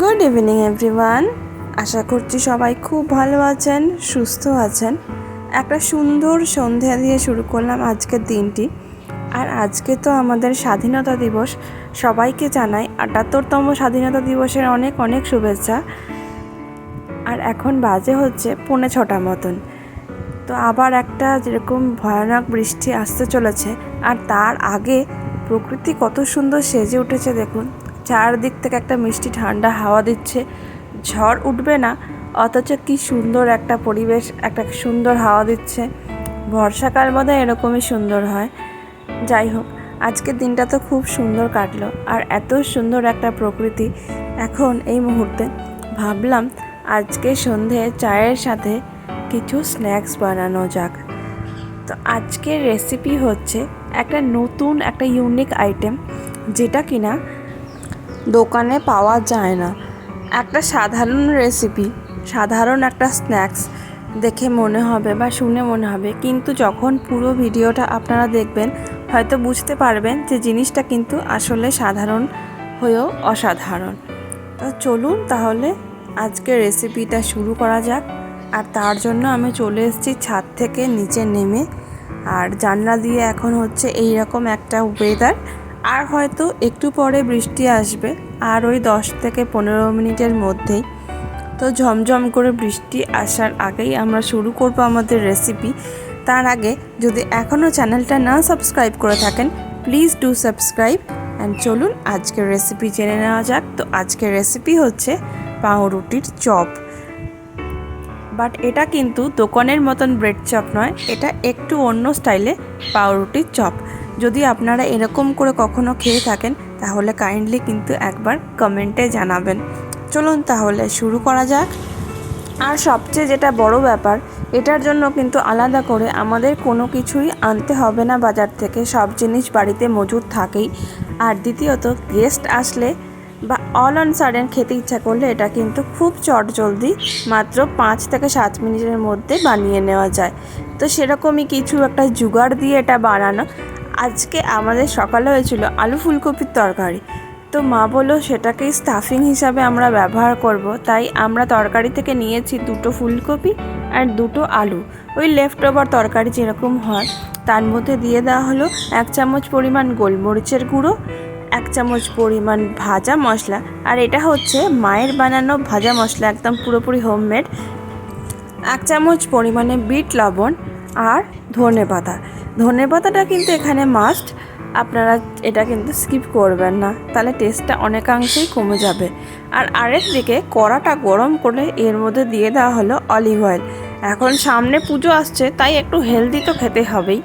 Good evening everyone আশা করছি সবাই খুব ভালো আছেন, সুস্থ আছেন। একটা সুন্দর সন্ধ্যা দিয়ে শুরু করলাম আজকের দিনটি। আর আজকে তো আমাদের স্বাধীনতা দিবস, সবাইকে জানাই আটাত্তরতম স্বাধীনতা দিবসের অনেক অনেক শুভেচ্ছা। আর এখন বাজে হচ্ছে পৌনে ছটা মতন। তো আবার একটা যেরকম ভয়ানক বৃষ্টি আসতে চলেছে, আর তার আগে প্রকৃতি কত সুন্দর সেজে উঠেছে দেখুন। চারদিক থেকে একটা মিষ্টি ঠান্ডা হাওয়া দিচ্ছে। ঝড় উঠবে না, অথচ কি সুন্দর একটা পরিবেশ, একটা সুন্দর হাওয়া দিচ্ছে। বর্ষাকাল বোধহয় এরকমই সুন্দর হয়। যাই হোক, আজকের দিনটা তো খুব সুন্দর কাটলো, আর এত সুন্দর একটা প্রকৃতি। এখন এই মুহূর্তে ভাবলাম আজকে সন্ধে চায়ের সাথে কিছু স্ন্যাক্স বানানো যাক। তো আজকের রেসিপি হচ্ছে একটা নতুন, একটা ইউনিক আইটেম যেটা কিনা দোকানে পাওয়া যায় না। একটা সাধারণ রেসিপি সাধারণ একটা স্ন্যাক্স দেখে মনে হবে বা শুনে মনে হবে। কিন্তু যখন পুরো ভিডিওটা আপনারা দেখবেন, হয়তো বুঝতে পারবেন যে জিনিসটা কিন্তু আসলে সাধারণ হয়েও অসাধারণ। তো চলুন তাহলে আজকে রেসিপিটা শুরু করা যাক। আর তার জন্য আমি চলে এসেছি ছাদ থেকে নিচে নেমে। আর জানলা দিয়ে এখন হচ্ছে এই রকম একটা ওয়েদার আর হয়তো একটু পরে বৃষ্টি আসবে, আর ওই দশ থেকে পনেরো মিনিটের মধ্যেই। তো ঝমঝম করে বৃষ্টি আসার আগেই আমরা শুরু করব আমাদের রেসিপি তার আগে যদি এখনও চ্যানেলটা না সাবস্ক্রাইব করে থাকেন প্লিজ ডু সাবস্ক্রাইব অ্যান্ড চলুন আজকের রেসিপি জেনে নেওয়া যাক। তো আজকের রেসিপি হচ্ছে পাউরুটির চপ। বাট এটা কিন্তু দোকানের মতন ব্রেড চপ নয়, এটা একটু অন্য স্টাইলে পাউরুটির চপ। যদি আপনারা এরকম করে কখনো খেয়ে থাকেন, তাহলে কাইন্ডলি কিন্তু একবার কমেন্টে জানাবেন। চলুন তাহলে শুরু করা যাক। আর সবচেয়ে যেটা বড় ব্যাপার, এটার জন্য কিন্তু আলাদা করে আমাদের কোনো কিছুই আনতে হবে না বাজার থেকে, সব জিনিস বাড়িতে মজুদ থাকেই। আর দ্বিতীয়ত গেস্ট আসলে বা অল অন সাডেন খেতে ইচ্ছা করলে এটা কিন্তু খুব চট জলদি মাত্র পাঁচ থেকে সাত মিনিটের মধ্যে বানিয়ে নেওয়া যায়। তো সেরকমই কিছু একটা জুগাড় দিয়ে এটা বানানো আজকে আমাদের সকালে হয়েছিল আলু ফুলকপির তরকারি। তো মা বলল, সেটাকেই স্টাফিং হিসাবে আমরা ব্যবহার করব। তাই আমরা তরকারি থেকে নিয়েছি দুটো ফুলকপি আর দুটো আলু। ওই লেফট ওভার তরকারি যেরকম হয়, তার মধ্যে দিয়ে দেওয়া হলো এক চামচ পরিমাণ গোলমরিচের গুঁড়ো, এক চামচ পরিমাণ ভাজা মশলা। আর এটা হচ্ছে মায়ের বানানো ভাজা মশলা, একদম পুরোপুরি হোমমেড এক চামচ পরিমাণে বিট লবণ আর ধনে পাতা। ধনে পাতাটা কিন্তু এখানে মাস্ট আপনারা এটা কিন্তু স্কিপ করবেন না। তাহলে টেস্টটা অনেকাংশেই কমে যাবে। আর আরেক দিকে কড়াটা গরম করে এর মধ্যে দিয়ে দেওয়া হলো অলিভ অয়েল এখন সামনে পুজো আসছে, তাই একটু হেলদি তো খেতে হবেই।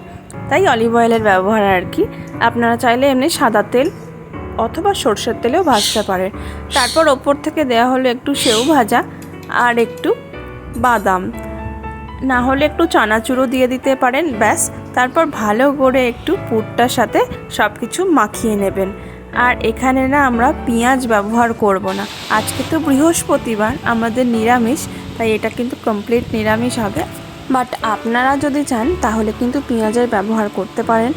তাই অলিভ অয়েলের ব্যবহার আর কি। আপনারা চাইলে এমনি সাদা তেল অথবা সর্ষের তেলেও ভাজতে পারেন। তারপর ওপর থেকে দেওয়া হলো একটু সেও ভাজা আর একটু বাদাম। না হলে একটু চানাচুরো দিয়ে দিতে পারেন, ব্যাস। তারপর ভালো করে একটু পুরটার সাথে সব কিছু মাখিয়ে নেবেন। আর এখানে না আমরা পেঁয়াজ ব্যবহার করব না। আজকে তো বৃহস্পতিবার, আমাদের নিরামিষ, তাই এটা কিন্তু কমপ্লিট নিরামিষ হবে। বাট আপনারা যদি চান, তাহলে কিন্তু পেঁয়াজের ব্যবহার করতে পারেন।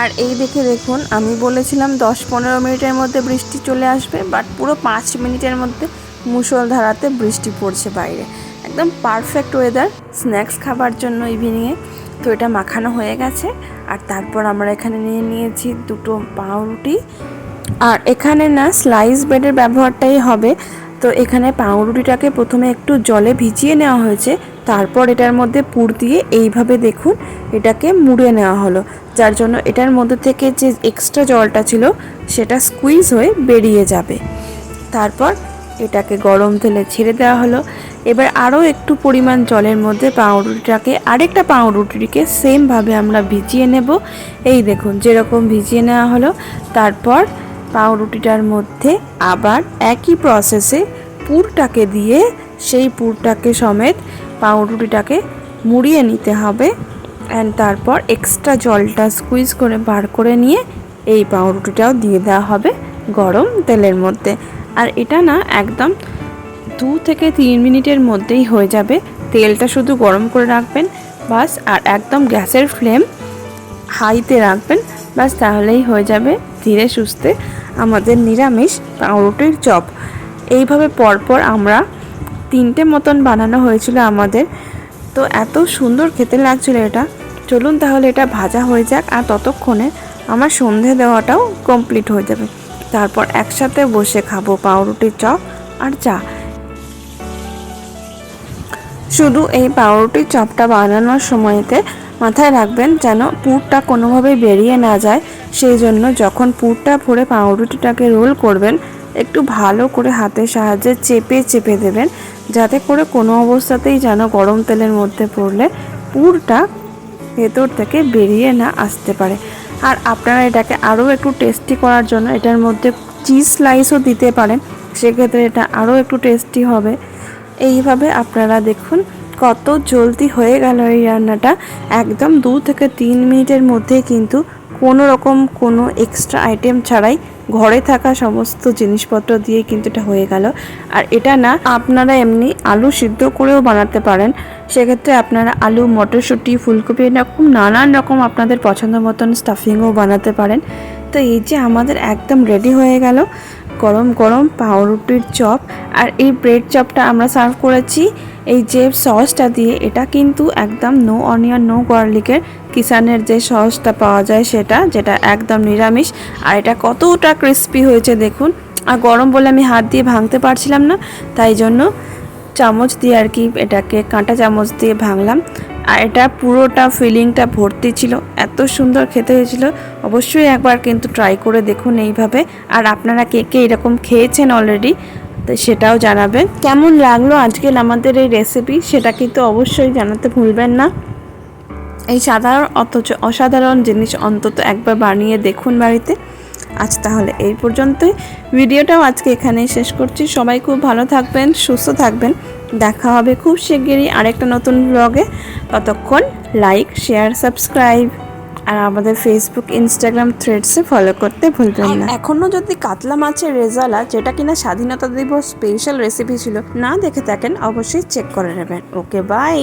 আর এই দেখে দেখুন, আমি বলেছিলাম দশ পনেরো মিনিটের মধ্যে বৃষ্টি চলে আসবে বাট পুরো পাঁচ মিনিটের মধ্যে মুষলধারাতে বৃষ্টি পড়ছে বাইরে। একদম পারফেক্ট ওয়েদার স্ন্যাক্স খাবার জন্য ইভিনিংয়ে তো এটা মাখানো হয়ে গেছে। আর তারপর আমরা এখানে নিয়ে নিয়েছি দুটো পাউরুটি। আর এখানে না স্লাইস ব্রেডের ব্যবহারটাই হবে। তো এখানে পাউরুটিটাকে প্রথমে একটু জলে ভিজিয়ে নেওয়া হয়েছে। তারপর এটার মধ্যে পুর দিয়ে এইভাবে দেখুন এটাকে মুড়ে নেওয়া হলো। যার জন্য এটার মধ্যে থেকে যে এক্সট্রা জলটা ছিল, সেটা স্কুইজ হয়ে বেরিয়ে যাবে। তারপর এটাকে গরম তেলে ছেড়ে দেওয়া হলো। এবার আরও একটু পরিমাণ জলের মধ্যে পাউরুটিটাকে, আরেকটা পাউরুটিকে সেমভাবে আমরা ভিজিয়ে নেব। এই দেখুন, যেরকম ভিজিয়ে নেওয়া হলো, তারপর পাউরুটিটার মধ্যে আবার একই প্রসেসে পুরটাকে দিয়ে সেই পুরটাকে সমেত পাউরুটিটাকে মুড়িয়ে নিতে হবে। অ্যান্ড তারপর এক্সট্রা জলটা স্কুইজ করে বার করে নিয়ে এই পাউরুটিটাও দিয়ে দেওয়া হবে গরম তেলের মধ্যে। আর এটা না একদম দু থেকে তিন মিনিটের মধ্যেই হয়ে যাবে। তেলটা শুধু গরম করে রাখবেন, বাস, আর একদম গ্যাসের ফ্লেম হাইতে রাখবেন, বাস তাহলেই হয়ে যাবে ধীরে সুস্থে আমাদের নিরামিষ পাউরুটির চপ। এইভাবে পরপর আমরা তিনটে মতন বানানো হয়েছিল আমাদের। তো এত সুন্দর খেতে লাগছিল এটা। চলুন তাহলে এটা ভাজা হয়ে যাক, আর ততক্ষণে আমার সন্ধে দেওয়াটাও কমপ্লিট হয়ে যাবে। তারপর একসাথে বসে খাব পাউরুটির চপ আর চা। শুধু এই পাউরুটির চপটা বানানোর সময়তে মাথায় রাখবেন যেন পুরটা কোনোভাবেই বেরিয়ে না যায়। সেই জন্য যখন পুরটা ভরে পাউরুটিটাকে রোল করবেন, একটু ভালো করে হাতের সাহায্যে চেপে চেপে দেবেন, যাতে করে কোনো অবস্থাতেই যেন গরম তেলের মধ্যে পড়লে পুরটা ভেতর থেকে বেরিয়ে না আসতে পারে। আর আপনারা এটাকে আরও একটু টেস্টি করার জন্য এটার মধ্যে চিজ স্লাইসও দিতে পারেন। সেক্ষেত্রে এটা আরও একটু টেস্টি হবে। এইভাবে আপনারা দেখুন কত জলদি হয়ে গেল এই রান্নাটা। একদম দু থেকে তিন মিনিটের মধ্যে কিন্তু কোনো রকম কোনো এক্সট্রা আইটেম ছাড়াই ঘরে থাকা সমস্ত জিনিসপত্র দিয়ে কিন্তু এটা হয়ে গেল। আর এটা না, আপনারা এমনি আলু সিদ্ধ করেও বানাতে পারেন। সেক্ষেত্রে আপনারা আলু, মটরশুঁটি, ফুলকপি, এরকম নানান রকম আপনাদের পছন্দ মতন স্টাফিংও বানাতে পারেন। তো এই যে আমাদের একদম রেডি হয়ে গেল। গরম গরম পাউরুটির চপ আর এই ব্রেড চপটা আমরা সার্ভ করেছি। এই যে সসটা দিয়ে, এটা কিন্তু একদম নো অনিয়ন নো গার্লিকের কিষানের যে সসটা পাওয়া যায় সেটা, যেটা একদম নিরামিষ। আর এটা কতটা ক্রিস্পি হয়েছে দেখুন। আর গরম বলে আমি হাত দিয়ে ভাঙতে পারছিলাম না, তাই জন্য চামচ দিয়ে আর কি এটাকে কাঁটা চামচ দিয়ে ভাঙলাম। আর এটা পুরোটা ফিলিংটা ভর্তি ছিল। এত সুন্দর খেতে হয়েছিল। অবশ্যই একবার কিন্তু ট্রাই করে দেখুন এইভাবে। আর আপনারা কে কে এরকম খেয়েছেন অলরেডি তো সেটাও জানাবেন। কেমন লাগল আজকের আমাদের এই রেসিপি সেটা কিন্তু অবশ্যই জানাতে ভুলবেন না। এই সাধারণ, অথচ অসাধারণ জিনিস অন্তত একবার বানিয়ে দেখুন বাড়িতে। আজ তাহলে এই পর্যন্তই। ভিডিওটাও আজকে এখানেই শেষ করছি। সবাই খুব ভালো থাকবেন, সুস্থ থাকবেন। দেখা হবে খুব শিগগিরই আরেকটা নতুন ব্লগে ততক্ষণ লাইক শেয়ার সাবস্ক্রাইব আর আমাদের ফেসবুক ইনস্টাগ্রাম থ্রেডসে ফলো করতে ভুলবেন না। এখনও যদি কাতলা মাছের রেজালা যেটা কিনা স্বাধীনতা দিবস স্পেশাল রেসিপি ছিল না দেখে থাকেন অবশ্যই চেক করে নেবেন। Okay bye